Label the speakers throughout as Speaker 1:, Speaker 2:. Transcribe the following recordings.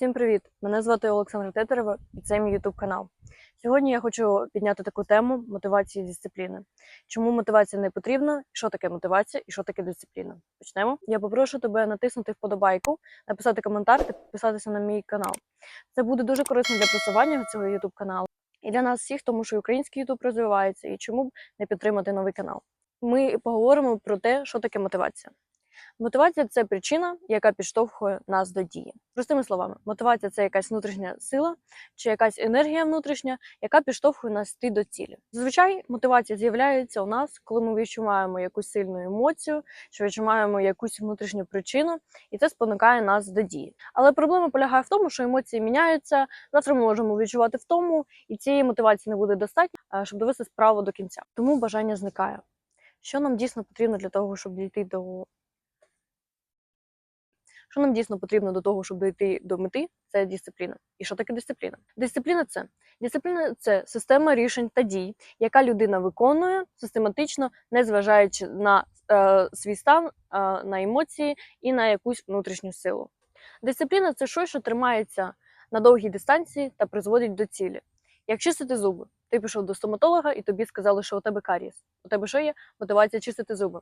Speaker 1: Всім привіт! Мене звати Олександра Тетерева і це мій YouTube канал. Сьогодні я хочу підняти таку тему мотивації і дисципліни. Чому мотивація не потрібна, що таке мотивація і що таке дисципліна. Почнемо. Я попрошу тебе натиснути вподобайку, написати коментар та підписатися на мій канал. Це буде дуже корисно для просування цього YouTube каналу і для нас всіх, тому що український YouTube розвивається і чому б не підтримати новий канал. Ми поговоримо про те, що таке мотивація. Мотивація це причина, яка підштовхує нас до дії. Простими словами, мотивація це якась внутрішня сила чи якась енергія внутрішня, яка підштовхує нас йти до цілі. Зазвичай мотивація з'являється у нас, коли ми відчуваємо якусь сильну емоцію, чи відчуваємо якусь внутрішню причину, і це спонукає нас до дії. Але проблема полягає в тому, що емоції міняються. Завтра ми можемо відчувати втому, і цієї мотивації не буде достатньо, щоб довести справу до кінця. Тому бажання зникає. Що нам дійсно потрібно для того, щоб дійти до що нам дійсно потрібно до того, щоб дійти до мети, це дисципліна. І що таке дисципліна? Дисципліна це дисципліна це система рішень та дій, яка людина виконує систематично, не зважаючи на е, свій стан, е, на емоції і на якусь внутрішню силу. Дисципліна це щось, що тримається на довгій дистанції та призводить до цілі. Як чистити зуби, ти пішов до стоматолога і тобі сказали, що у тебе карієс. У тебе що є? Мотивація чистити зуби.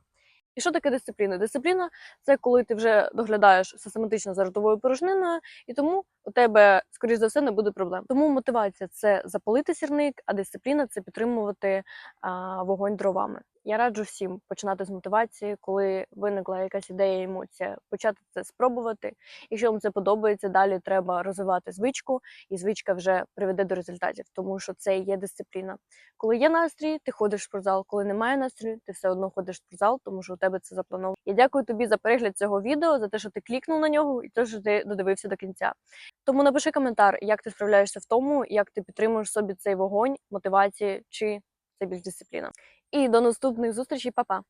Speaker 1: І що таке дисципліна? Дисципліна це коли ти вже доглядаєш систематично за ротовою порожниною, і тому у тебе, скоріш за все, не буде проблем. Тому мотивація це запалити сірник, а дисципліна це підтримувати а, вогонь дровами. Я раджу всім починати з мотивації, коли виникла якась ідея, емоція, почати це спробувати. Якщо вам це подобається, далі треба розвивати звичку, і звичка вже приведе до результатів, тому що це є дисципліна. Коли є настрій, ти ходиш в спортзал. Коли немає настрою, ти все одно ходиш в спортзал, тому що у тебе це заплановано. Я дякую тобі за перегляд цього відео, за те, що ти клікнув на нього, і те, що ти додивився до кінця. Тому напиши коментар, як ти справляєшся в тому, як ти підтримуєш собі цей вогонь, мотивації чи це більш дисципліна. І до наступних зустрічей, па-па!